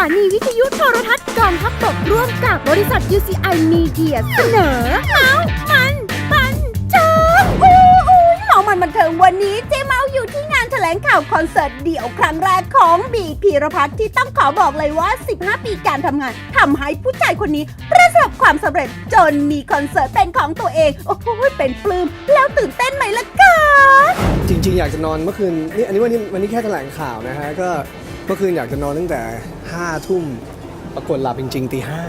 านีวิทยุโทรทัศน์กองทัพบกร่วมกับบริษัท UCI Media เสนอเมาส์มันบันเทิงอู้อู้เมามันบันเทิงวันนี้เจ๊เมาอยู่ที่งานแถลงข่าวคอนเสิร์ตเดี่ยวครั้งแรกของบีพีรพัฒน์ที่ต้องขอบอกเลยว่า 15 ปีการทำงานทำให้ผู้ชายคนนี้ประสบความสำเร็จจนมีคอนเสิร์ตเป็นของตัวเอง โอ้โหเป็นปลื้มแล้วตื่นเต้นไหมล่ะคะจริงๆ อยากจะนอนเมื่อคืนนี่อันนี้วันนี้วันนี้แค่แถลงข่าวนะฮะก็ เมื่อคืนอยากจะนอนตั้งแต่5้าทุ่มปรากฏหลับจริงๆตีห้า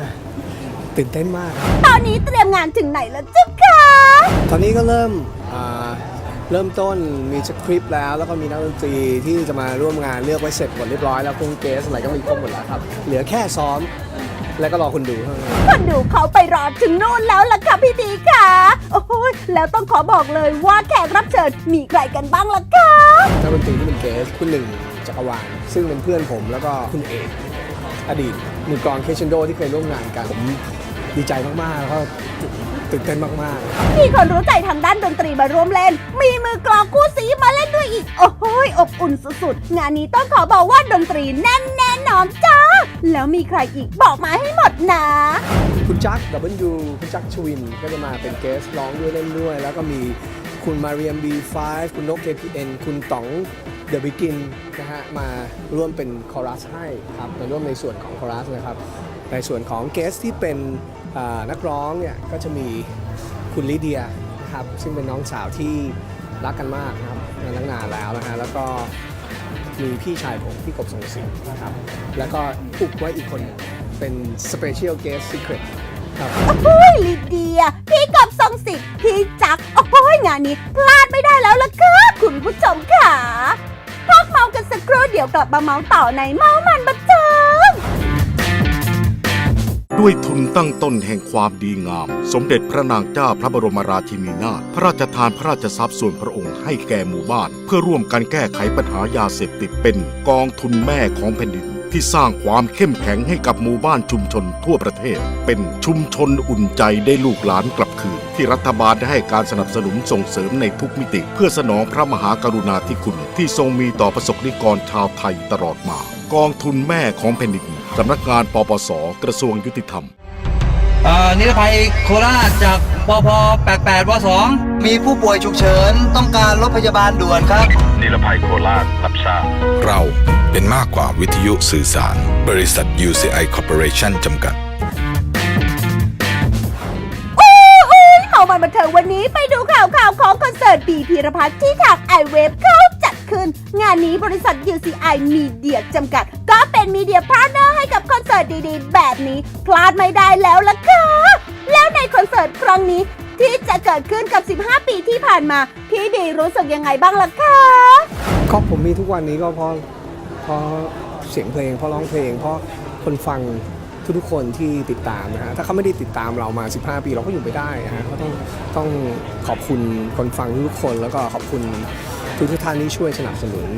ตื่นเต้นมาก ตอนนี้เตรียมงานถึงไหนแล้วเจ้าคะตอนนี้ก็เริ่มอ่าเริ่มต้นมีสคริปต์แล้ว แล้วก็มีนักดนตรีที่จะมาร่วมงานเลือกไว้เสร็จหมดเรียบร้อยแล้วคงเกสอะไรก็มีครบหมดแล้วครับ เหลือแค่ซ้อม แล้วก็รอคนดูเท่านั้นคนดูเขาไปรอถึงนู่นแล้วล่ะค่ะพี่ดีค่ะ โอ้โหแล้วต้องขอบอกเลยว่าแขกรับเชิญมีใครกันบ้างล่ะคะนักดนตรีที่เป็นเกสคุณหนึ่งจักรวาลซึ่งเป็นเพื่อนผมแล้วก็คุณเอกอดีตมือกลองเคชันโดที่เคยร่วมงานกันผมดีใจมากๆแล้วก็ ตื่นเต้นมากๆ มีคนรู้ใจทางด้านดนตรีมาร่วมเล่น มีมือกลองคู่สีมาเล่นด้วยอีก โอ้โหอบอุ่นสุดๆ งานนี้ต้องขอบอกว่าดนตรีแน่นแน่นอนจ้า แล้วมีใครอีกบอกมาให้หมดนะ คุณจักดับเบิลยูคุณจักชวินก็จะมาเป็นเกสร้องด้วยเล่นด้วย แล้วก็มีคุณมาเรียม B5 คุณนก KPN คุณต๋องเดอะบิกินนะฮะมาร่วมเป็นคอรัสให้ครับมาร่วมในส่วนของคอรัสนะครับ ในส่วนของเกสที่เป็นนักร้องเนี่ยก็จะมีคุณลิเดียนะครับซึ่งเป็นน้องสาวที่รักกันมากนะครับมาตั้งนานแล้วนะฮะแล้วก็มีพี่ชายผมพี่กบทรงศิลป์นะครับแล้วก็อุบไว้อีกคนเป็น Special Guest Secret ครับโอ้โหลิเดีย พี่กบทรงสิทธิ์พี่จักโอ้โหงานนี้พลาดไม่ได้แล้วล่ะค่ะคุณผู้ชมค่ะพักเมากันสักครู่เดี๋ยวกลับมาเมาต่อในเมามันบัน ด้วยทุนตั้งต้นแห่งความดีงาม สมเด็จพระนางเจ้าพระบรมราชินีนาถพระราชทานพระราชทรัพย์ส่วนพระองค์ให้แก่หมู่บ้าน เพื่อร่วมกันแก้ไขปัญหายาเสพติดเป็นกองทุนแม่ของแผ่นดิน ที่สร้างความเข้มแข็งให้กับหมู่บ้านชุมชนทั่วประเทศ เป็นชุมชนอุ่นใจได้ลูกหลานกลับคืน ที่รัฐบาลได้ให้การสนับสนุนส่งเสริมในทุกมิติ เพื่อสนองพระมหากรุณาธิคุณ ที่ทรงมีต่อประสบนิกรชาวไทยตลอดมา กองทุนแม่ของแผ่นดิน สำนักงานปปส กระทรวงยุติธรรม เอ่อนิรภัยโคราชจากปพ88ว2มีผู้ป่วยฉุกเฉิน ต้องการรถพยาบาลด่วนครับ นิรภัยโคราชรับทราบ เราเป็นมากกว่าวิทยุสื่อสาร บริษัท UCI Corporation จำกัดอู้หูเมามันบันเทิงวันนี้ไปดูข่าวข่าวของคอนเสิร์ตบีพีรพัฒน์ที่ทางไอเวฟเขาจัด ขึ้น งานนี้บริษัท UCI Media จำกัด ก็เป็นมีเดียพาร์ทเนอร์ให้กับคอนเสิร์ตดีๆ แบบนี้ พลาดไม่ได้แล้วล่ะค่ะ แล้วในคอนเสิร์ตครั้งนี้ ที่จะเกิดขึ้นกับ 15 ปีที่ผ่านมา พี่บีรู้สึกยังไงบ้างล่ะคะก็ผมมีทุกวันนี้ก็เพราะเพราะเสียงเพลง เพราะร้องเพลง เพราะคนฟังทุกๆคนที่ติดตามนะฮะ ถ้าเขาไม่ได้ติดตามเรามา 15 ปีเราก็อยู่ไม่ได้นะฮะก็ต้องต้องขอบคุณคนฟังทุกคนแล้วก็ขอบคุณ ทุกๆท่านที่ช่วยสนับสนุน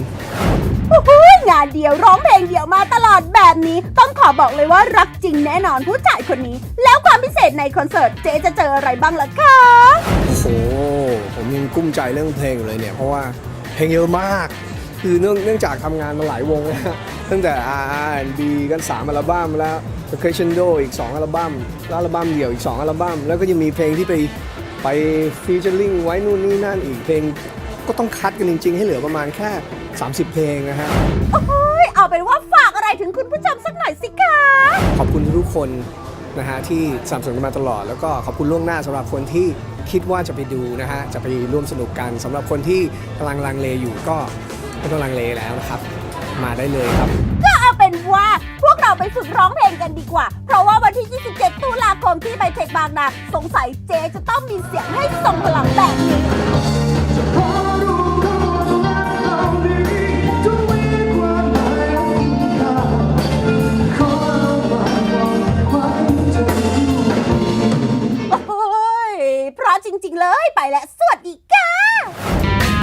โอ้โหงานเดียวร้องเพลงเดียวมาตลอดแบบนี้ ต้องขอบอกเลยว่ารักจริงแน่นอนผู้ชายคนนี้ แล้วความพิเศษในคอนเสิร์ตเจ๊จะเจออะไรบ้างล่ะคะโอ้โหผมยังกุ้มใจเรื่องเพลงอยู่เลยเนี่ยเพราะว่าเพลงเยอะมาก คือเนื่องเนื่องจากทำงานมาหลายวงแล้วตั้งแต่ R&B กัน 3 อัลบั้มแล้ว The Crescendo อีก 2 อัลบั้มแล้วอัลบั้มเดี่ยวอีก 2 อัลบั้มแล้วก็ยังมีเพลงที่ไปไปฟีเจอริงไว้นู่นนี่นั่นอีกเพลง ก็ต้องคัดกันจริง ๆ ให้เหลือประมาณแค่ 30 เพลงนะฮะ โอ้โหเอาเป็นว่าฝากอะไรถึงคุณผู้ชมสักหน่อยสิคะ ขอบคุณทุกๆคนนะฮะที่สนับสนุนกันมาตลอด แล้วก็ขอบคุณล่วงหน้าสำหรับคนที่คิดว่าจะไปดูนะฮะจะไปร่วมสนุกกันสำหรับคนที่กำลังลังเลอยู่ก็ไม่ต้องลังเลแล้วนะครับ มาได้เลยครับ ก็เอาเป็นว่าพวกเราไปฝึกร้องเพลงกันดีกว่า เพราะว่าวันที่ 27 ตุลาคมที่ไบเทคบางนาสงสัยเจ๊จะต้องมีเสียงให้ทรงพลังแบบนี้ อ้ยไปแล้วสวัสดีค่ะ